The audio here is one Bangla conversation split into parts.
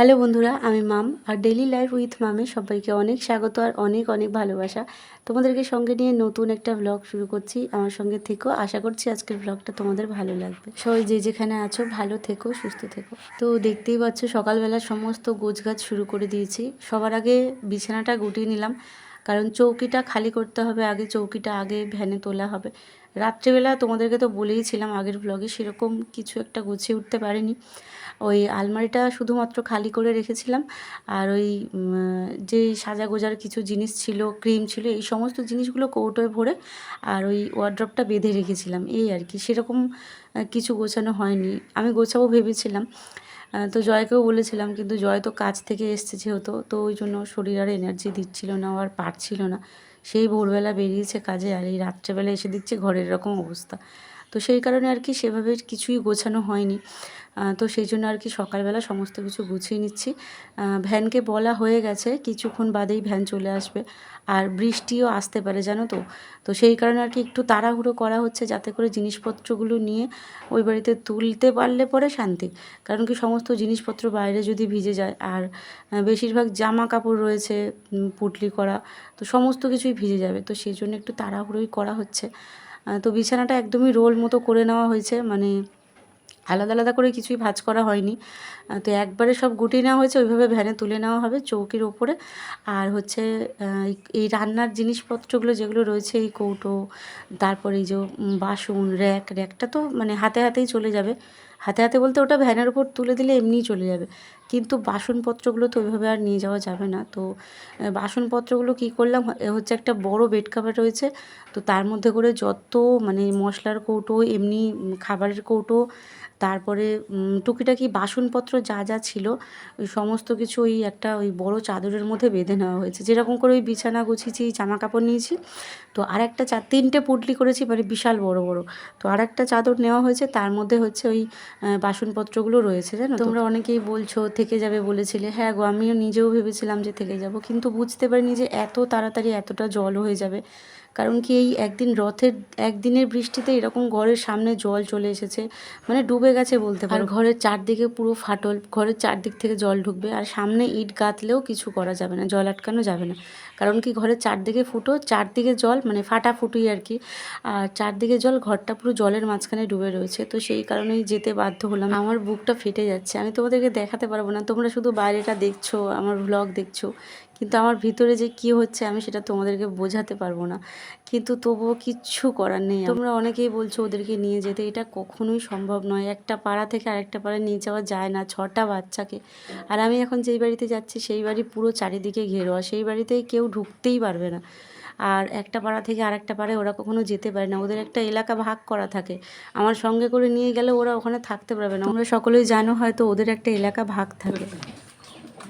হ্যালো বন্ধুরা, আমি মাম আর ডেলি লাইফ উইথ মামে সবাইকে অনেক স্বাগত আর অনেক অনেক ভালোবাসা। তোমাদেরকে সঙ্গে নিয়ে নতুন একটা ব্লগ শুরু করছি। আমার সঙ্গে থেকো, আশা করছি আজকের ব্লগটা তোমাদের ভালো লাগবে। সবাই যে যেখানে আছো, ভালো থেকো, সুস্থ থেকো। তো দেখতেই পাচ্ছ, সকালবেলা সমস্ত গোছগাছ শুরু করে দিয়েছি। সবার আগে বিছানাটা গুটিয়ে নিলাম, কারণ চৌকিটা খালি করতে হবে, আগে চৌকিটা আগে ভ্যানে তোলা হবে। রাত্রেবেলা তোমাদেরকে তো বলেইছিলাম আগের ব্লগে সেরকম কিছু একটা গুছিয়ে উঠতে পারিনি। ওই আলমারিটা শুধুমাত্র খালি করে রেখেছিলাম। আর ওই যে সাজা গোজার কিছু জিনিস ছিল, ক্রিম ছিল, এই সমস্ত জিনিসগুলো কৌটোয় ভরে আর ওই ওয়ার্ড্রপটা বেঁধে রেখেছিলাম। এই আর কি, সেরকম কিছু গোছানো হয়নি। আমি গোছাবো ভেবেছিলাম। তো জয়কেও বলেছিলাম, কিন্তু জয় তো কাজ থেকে এসছে যেহেতু, তো ওই জন্য শরীর আর এনার্জি দিচ্ছিল না আর পারছিল না। সেই ভোরবেলা বেরিয়েছে কাজে আর এই রাত্রেবেলা এসে দিচ্ছে ঘরের এরকম অবস্থা। তো সেই কারণে আর কি সেভাবে কিছুই গোছানো হয়নি। তো সেই জন্য আর কি সকালবেলা সমস্ত কিছু গুছিয়ে নিচ্ছি। ভ্যানকে বলা হয়ে গেছে, কিছুক্ষণ বাদেই ভ্যান চলে আসবে। আর বৃষ্টিও আসতে পারে, জানো তো? তো সেই কারণে আর কি একটু তাড়াহুড়ো করা হচ্ছে যাতে করে জিনিসপত্রগুলো নিয়ে ওই বাড়িতে তুলতে পারলে পরে শান্তি। কারণ কি সমস্ত জিনিসপত্র বাইরে যদি ভিজে যায়, আর বেশিরভাগ জামা কাপড় রয়েছে পুটলি করা, তো সমস্ত কিছুই ভিজে যাবে। তো সেই জন্য একটু তাড়াহুড়োই করা হচ্ছে। তো বিছানাটা একদমই রোল মতো করে নেওয়া হয়েছে মানে আলাদা আলাদা করে কিছুই ভাজ করা হয়নি। তো একবারে সব গুটিয়ে নেওয়া হয়েছে, ওইভাবে ভ্যানে তুলে নেওয়া হবে চৌকির ওপরে। আর হচ্ছে এই- রান্নার জিনিসপত্রগুলো যেগুলো রয়েছে, এই কৌটো, তারপরে এই যে বাসন, র্যাক, র্যাকটা তো মানে হাতে হাতেই চলে যাবে। হাতে হাতে বলতে ওটা ভ্যানের উপর তুলে দিলে এমনিই চলে যাবে। কিন্তু বাসনপত্রগুলো তো ওইভাবে আর নিয়ে যাওয়া যাবে না। তো বাসনপত্রগুলো কী করলাম? হচ্ছে একটা বড় বেড কাভার রয়েছে। তো তার মধ্যে করে যত মানে মশলার কৌটো, এমনি খাবারের কৌটো, তারপরে টুকিটাকি বাসনপত্র যা যা ছিল, ওই সমস্ত কিছু ওই একটা ওই বড় চাদরের মধ্যে বেঁধে নেওয়া হয়েছে। যেরকম করে ওই বিছানা গুছিয়েছি জামা কাপড় নিয়েছি। তো আর একটা চা, তিনটে পুটলি করেছি মানে বিশাল বড় বড়। তো আর একটা চাদর নেওয়া হয়েছে, তার মধ্যে হচ্ছে ওই বাসনপত্রগুলো রয়েছে, জানো তোমরা অনেকেই বলছো, থেকে যাবে বলেছিলে। হ্যাঁ গো, আমিও নিজেও ভেবেছিলাম যে থেকে যাব, কিন্তু বুঝতে পারিনি যে এত তাড়াতাড়ি এতটা জল হয়ে যাবে। কারণ কি এই একদিন রথের একদিনের বৃষ্টিতে এরকম ঘরের সামনে জল চলে এসেছে মানে ডুবে গেছে বলতে পারো। ঘরের চারদিকে পুরো ফাটল ঘরের চারদিক থেকে জল ঢুকবে আর সামনে ইট গাঁথলেও কিছু করা যাবে না জল আটকানো যাবে না। কারণ কি ঘরের চারদিকে ফুটো চারদিকে জল মানে ফাটা ফুটুই আর কি। আর চারদিকে জল ঘরটা পুরো জলের মাঝখানে ডুবে রয়েছে। তো সেই কারণেই যেতে বাধ্য হলাম। আমার বুকটা ফেটে যাচ্ছে। আমি তোমাদেরকে দেখাতে পারব না। তোমরা শুধু বাইরেটা দেখছ আমার ব্লগ দেখছ। কিন্তু আমার ভিতরে যে কি হচ্ছে আমি সেটা তোমাদেরকে বোঝাতে পারব না। কিন্তু তবুও কিচ্ছু করার নেই। তোমরা অনেকেই বলছো ওদেরকে নিয়ে যেতে। এটা কখনোই সম্ভব নয়। একটা পাড়া থেকে আরেকটা পাড়া নিয়ে যাওয়া যায় না ছটা বাচ্চাকে। আর আমি এখন যেই বাড়িতে যাচ্ছি সেই বাড়ি পুরো চারিদিকে ঘেরোয়া। সেই বাড়িতে কেউ ঢুকতেই পারবে না। আর একটা পাড়া থেকে আরেকটা পাড়ায় ওরা কখনো যেতে পারে না। ওদের একটা এলাকা ভাগ করা থাকে। আমার সঙ্গে করে নিয়ে গেলে ওরা ওখানে থাকতে পারবে না। তোমরা সকলেই জানো হয়তো ওদের একটা এলাকা ভাগ থাকে।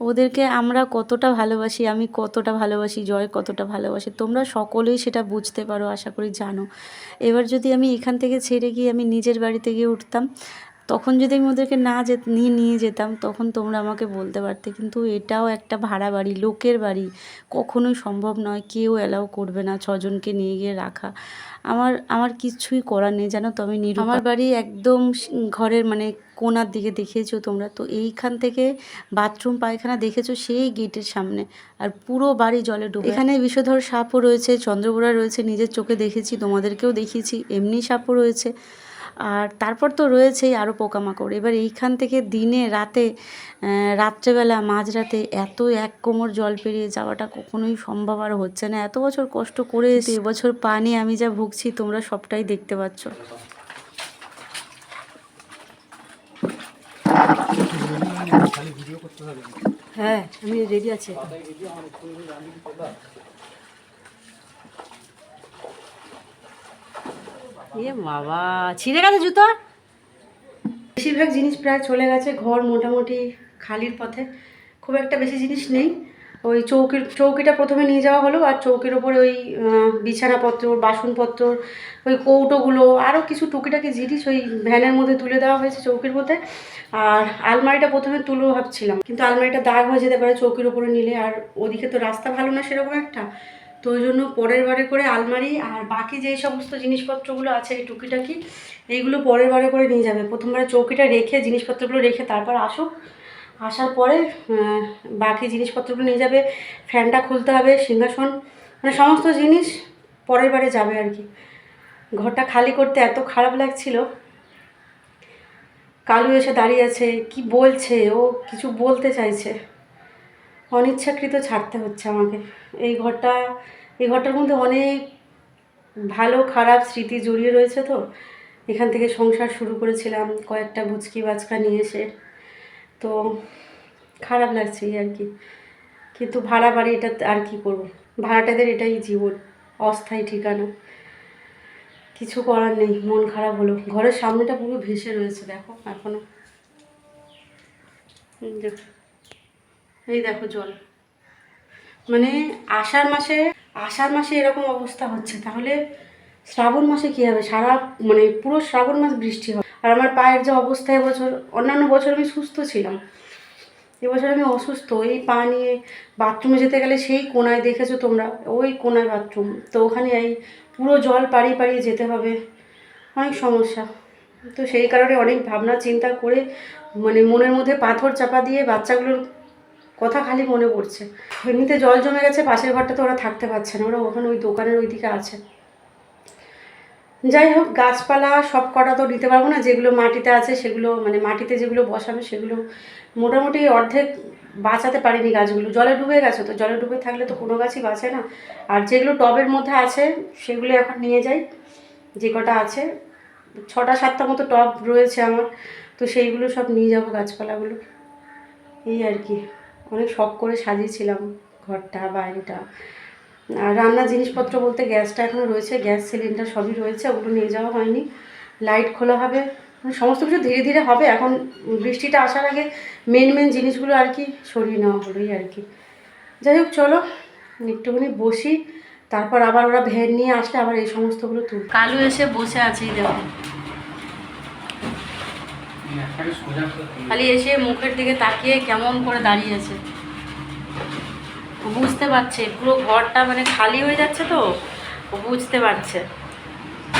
ওদেরকে আমরা কতটা ভালোবাসি, আমি কতটা ভালোবাসি, জয় কতটা ভালোবাসি, তোমরা সকলেই সেটা বুঝতে পারো, আশা করি জানো। এবার যদি আমি এখান থেকে ছেড়ে গিয়ে আমি নিজের বাড়িতে গিয়ে উঠতাম, তখন যদি আমি ওদেরকে না যে নিয়ে নিয়ে যেতাম, তখন তোমরা আমাকে বলতে পারতে, কিন্তু এটাও একটা ভাড়া বাড়ি, লোকের বাড়ি, কখনোই সম্ভব নয়, কেউ অ্যালাউ করবে না ছজনকে নিয়ে গিয়ে রাখা। আমার আমার কিছুই করার নেই, জানো তো আমি আমার বাড়ি একদম ঘরের মানে কোনার দিকে দেখিয়েছো তোমরা? তো এইখান থেকে বাথরুম, পায়খানা দেখেছ সেই গেটের সামনে। আর পুরো বাড়ি জলে ডুবে। এখানে বিষধর সাপও রয়েছে চন্দ্রবোড়া রয়েছে, নিজের চোখে দেখেছি, তোমাদেরকেও দেখিয়েছি, এমনি সাপও রয়েছে। আর তারপর তো রয়েছেই আরও পোকামাকড়। এবার এইখান থেকে দিনে, রাতে রাত্রেবেলা, মাঝরাতে এত এক কোমর জল পেরিয়ে যাওয়াটা কখনোই সম্ভব আর হচ্ছে না। এত বছর কষ্ট করে এবছর পানি আমি যা ভুগছি তোমরা সবটাই দেখতে পাচ্ছ। হ্যাঁ আমি রেডি আছি এ বাবা ছিঁড়ে গেছে জুতো? বেশিরভাগ জিনিস প্রায় চলে গেছে ঘর মোটামুটি খালির পথে। খুব একটা বেশি জিনিস নেই। ওই চৌকির, চৌকিটা প্রথমে নিয়ে যাওয়া হলো আর চৌকির ওপরে ওই বিছানাপত্র, বাসনপত্র, ওই কৌটোগুলো আরও কিছু টুকিটাকি জিনিস ওই ভ্যানের মধ্যে তুলে দেওয়া হয়েছে চৌকির মধ্যে। আর আলমারিটা প্রথমে তুলবো ভাবছিলাম, কিন্তু আলমারিটা দাগ হয়ে যেতে পারে চৌকির ওপরে নিলে, আর ওদিকে তো রাস্তা ভালো না সেরকম একটা। তো ওই জন্য পরের বারে করে আলমারি আর বাকি যে সমস্ত জিনিসপত্রগুলো আছে এই টুকিটাকি, এইগুলো পরের বারে করে নিয়ে যাবে। প্রথমবারে চৌকিটা রেখে জিনিসপত্রগুলো রেখে তারপর আসুক। আসার পরে বাকি জিনিসপত্রগুলো নিয়ে যাবে, ফ্যানটা খুলতে হবে, সিংহাসন মানে সমস্ত জিনিস পরের বারে যাবে আর কি। ঘরটা খালি করতে এত খারাপ লাগছিল। কালু এসে দাঁড়িয়ে আছে, কি বলছে? ও কিছু বলতে চাইছে। অনিচ্ছাকৃত ছাড়তে হচ্ছে আমাকে। এই ঘরটা, এই ঘরটার মধ্যে অনেক ভালো, খারাপ স্মৃতি জড়িয়ে রয়েছে তো। এখান থেকে সংসার শুরু করেছিলাম, কয়েকটা বুচকি বাচকা নিয়ে এসে। তো খারাপ লাগছে এই আর কি। কিন্তু ভাড়া বাড়ি এটা আর কি করব? ভাড়াটাদের এটাই জীবন, অস্থায়ী ঠিকানা। কিছু করার নেই, মন খারাপ হলো। ঘরের সামনেটা পুরো ভেসে রয়েছে, দেখো, এখনও। এই দেখো এই দেখো জল। মানে আষাঢ় মাসে আষাঢ় মাসে এরকম অবস্থা হচ্ছে। তাহলে শ্রাবণ মাসে কী হবে? সারা মানে পুরো শ্রাবণ মাস বৃষ্টি হবে। আর আমার পায়ের যে অবস্থা, এবছর অন্যান্য বছর আমি সুস্থ ছিলাম। এবছর আমি অসুস্থ, এই পা নিয়ে বাথরুমে যেতে গেলে সেই কোনায় দেখেছ তোমরা? ওই কোনায় বাথরুম। তো ওখানে এই পুরো জল পাড়িয়ে পাড়িয়ে যেতে হবে। অনেক সমস্যা। তো সেই কারণে অনেক ভাবনা, চিন্তা করে মানে মনের মধ্যে পাথর চাপা দিয়ে বাচ্চাগুলোর কথা খালি মনে পড়ছে। এমনিতে জল জমে গেছে, পাশের ঘরটা তো ওরা থাকতে পারছে না। ওরা ওখানে ওই দোকানের ওইদিকে আছে। যাই হোক গাছপালা সব কটা তো নিতে পারব না, যেগুলো মাটিতে আছে সেগুলো মানে মাটিতে যেগুলো বসানো সেগুলো মোটামুটি অর্ধেক বাঁচাতে পারিনি গাছগুলো। জলে ডুবে গেছে তো, জলে ডুবে থাকলে তো কোনো গাছই বাঁচে না। আর যেগুলো টবের মধ্যে আছে সেগুলো এখন নিয়ে যাই, যে কটা আছে। ছটা সাতটা মতো টব রয়েছে আমার, তো সেইগুলো সব নিয়ে যাব গাছপালাগুলো। এই আর কি। অনেক শখ করে সাজিয়েছিলাম ঘরটা, বাইরেটা। আর রান্নার জিনিসপত্র বলতে গ্যাসটা এখনও রয়েছে গ্যাস সিলিন্ডার সবই রয়েছে ওগুলো নিয়ে যাওয়া হয়নি। লাইট খোলা হবে মানে সমস্ত কিছু ধীরে ধীরে হবে এখন বৃষ্টিটা আসার আগে মেন মেন জিনিসগুলো আর কি সরিয়ে নেওয়া হলোই আর কি। যাই হোক চলো একটুখানি বসি তারপর আবার ওরা ভ্যান নিয়ে আসলে আবার এই সমস্তগুলো তুল কালু এসে বসে আছে এই দেখো। খালি এসে মুখের দিকে তাকিয়ে কেমন করে দাঁড়িয়ে আছে। বুঝতে পারছে পুরো ঘরটা মানে খালি হয়ে যাচ্ছে তো ও বুঝতে পারছে।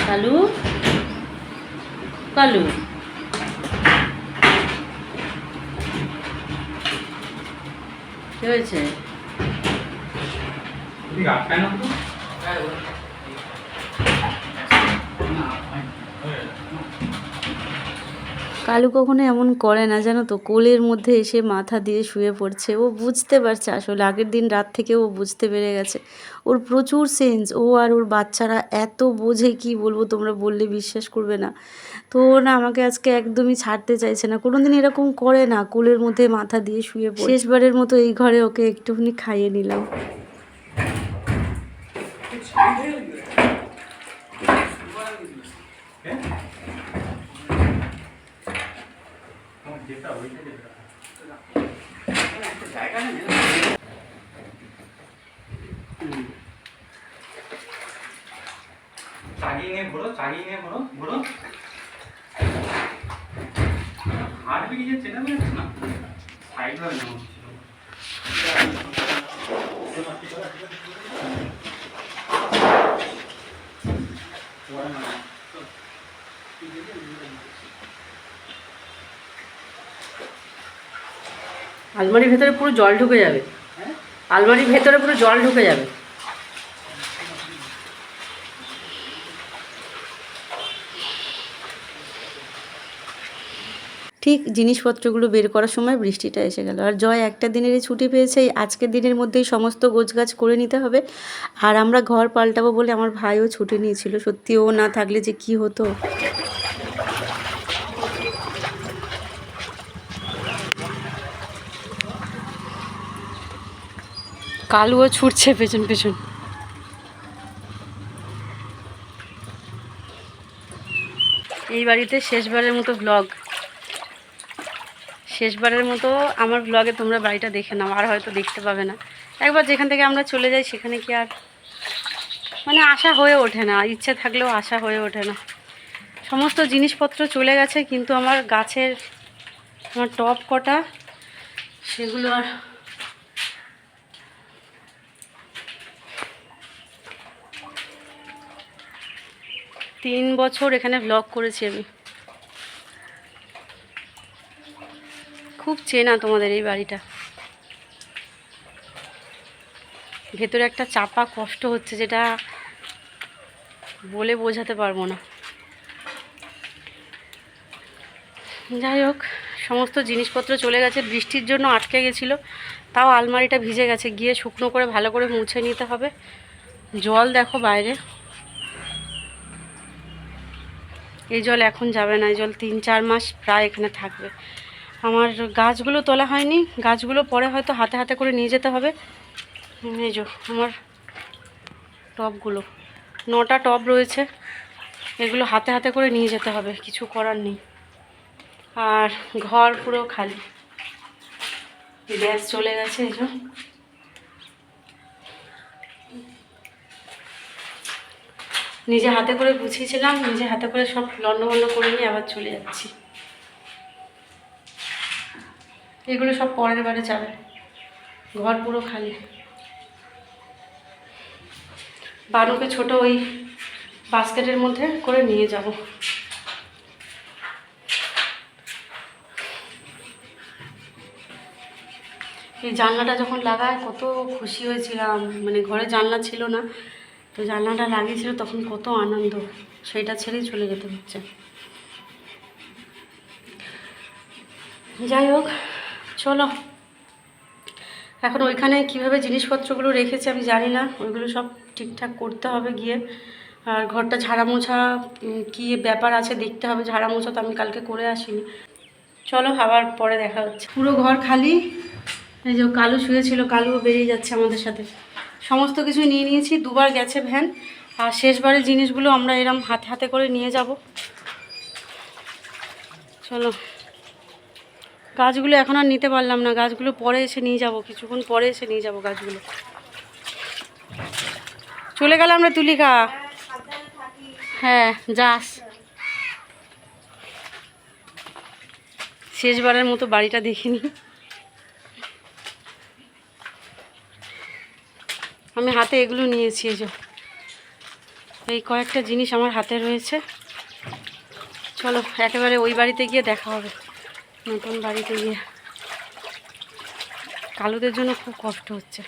কালু? কালু? কি হয়েছে? কালু কখনো এমন করে না, জানো তো? কোলের মধ্যে এসে মাথা দিয়ে শুয়ে পড়ছে। ও বুঝতে পারছে আসলে, আগের দিন রাত থেকে ও বুঝতে পেরে গেছে। ওর প্রচুর সেন্স ও আর ওর বাচ্চারা এত বোঝে, কি বলব তোমরা বললে বিশ্বাস করবে না। তো ও না আমাকে আজকে একদমই ছাড়তে চাইছে না। কোনোদিন এরকম করে না, কোলের মধ্যে মাথা দিয়ে শুয়ে পড়ে। শেষবারের মতো এই ঘরে ওকে একটুখানি খাইয়ে নিলাম। চাগিয়ে নিয়ে ঘোরো চাগিয়ে নিয়ে ঘোরো ঘোরো হার্ট বিট যে চেনা যাচ্ছে না সাইড ভাবে নেওয়া হচ্ছে আলমারির ভেতরে পুরো জল ঢুকে যাবে। আলমারির ভেতরে পুরো জল ঢুকে যাবে। ঠিক জিনিসপত্রগুলো বের করার সময় বৃষ্টিটা এসে গেল। আর জয় একটা দিনেরই ছুটি পেয়েছে আজকের দিনের মধ্যেই সমস্ত গোছগাছ করে নিতে হবে। আর আমরা ঘর পাল্টাবো বলে আমার ভাইও ছুটি নিয়েছিল। সত্যি ও না থাকলে যে কি হতো? কালুও ছুটছে পেছন পেছন। এই বাড়িতে শেষবারের মতো ব্লগ শেষবারের মতো আমার ব্লগে তোমরা বাড়িটা দেখে নাও, আর হয়তো দেখতে পাবে না। একবার যেখান থেকে আমরা চলে যাই, সেখানে কি আর মানে আশা হয়ে ওঠে না, ইচ্ছে থাকলেও আশা হয়ে ওঠে না। সমস্ত জিনিসপত্র চলে গেছে, কিন্তু আমার গাছের, আমার টপ কটা, সেগুলো আর তিন বছর এখানে ব্লগ করেছি আমি। খুব চেনা তোমাদের এই বাড়িটা। ভেতরে একটা চাপা কষ্ট হচ্ছে যেটা বলে বোঝাতে পারব না। যাই হোক, সমস্ত জিনিসপত্র চলে গেছে, বৃষ্টির জন্য আটকে গেছিল, তাও আলমারিটা ভিজে গেছে, গিয়ে শুকনো করে ভালো করে মুছে নিতে হবে। জল দেখো বাইরে। এই জল এখন যাবে না, এই জল তিন চার মাস প্রায় এখানে থাকবে। আমার গাছগুলো তোলা হয়নি, গাছগুলো পরে হয়তো হাতে হাতে করে নিয়ে যেতে হবে। এই যে আমার টবগুলো, নটা টব রয়েছে, এগুলো হাতে হাতে করে নিয়ে যেতে হবে, কিছু করার নেই। আর ঘর পুরো খালি। গ্যাস চলে গেছে, এই নিজে হাতে করে গুছিয়েছিলাম, নিজে হাতে করে সব লন্ডভন্ড করে নিয়ে আবার চলে যাচ্ছি। এগুলো সব পরের বারে যাবে। ঘর পুরো খালি। বানুকে ছোট ওই বাস্কেটের মধ্যে করে নিয়ে যাব। এই জানলাটা যখন লাগায়, কত খুশি হয়েছিলাম। মানে ঘরে জানলা ছিল না। তো জানলাটা লাগিয়েছিল তখন কত আনন্দ। সেটা ছেড়েই চলে যেতে হচ্ছে। যাই হোক, চলো। এখন ওইখানে কীভাবে জিনিসপত্রগুলো রেখেছে আমি জানি না। ওইগুলো সব ঠিকঠাক করতে হবে গিয়ে। আর ঘরটা ঝাড়া মোছা কী ব্যাপার আছে দেখতে হবে। ঝাড়া মোছা তো আমি কালকে করে আসিনি। চলো, আবার পরে দেখা হচ্ছে। পুরো ঘর খালি। এই যে কালু শুয়েছিল, কালুও বেরিয়ে যাচ্ছে আমাদের সাথে। সমস্ত কিছু নিয়ে নিয়েছি, দুবার গেছে ভ্যান, আর শেষবারের জিনিসগুলো আমরা এরম হাতে হাতে করে নিয়ে যাব। চলো। গাছগুলো এখন আর নিতে পারলাম না, গাছগুলো পরে এসে নিয়ে যাব, কিছুক্ষণ পরে এসে নিয়ে যাব গাছগুলো। চলে গেলাম আমরা তুলিকা। হ্যাঁ যাস। শেষবারের মতো বাড়িটা দেখিনি। আমি হাতে এগুলো নিয়েছি, এই এই কয়েকটা জিনিস আমার হাতে রয়েছে। চলো, একেবারে ওই বাড়িতে গিয়ে দেখা হবে। নতুন বাড়িতে গিয়ে। কালুদের জন্য খুব কষ্ট হচ্ছে।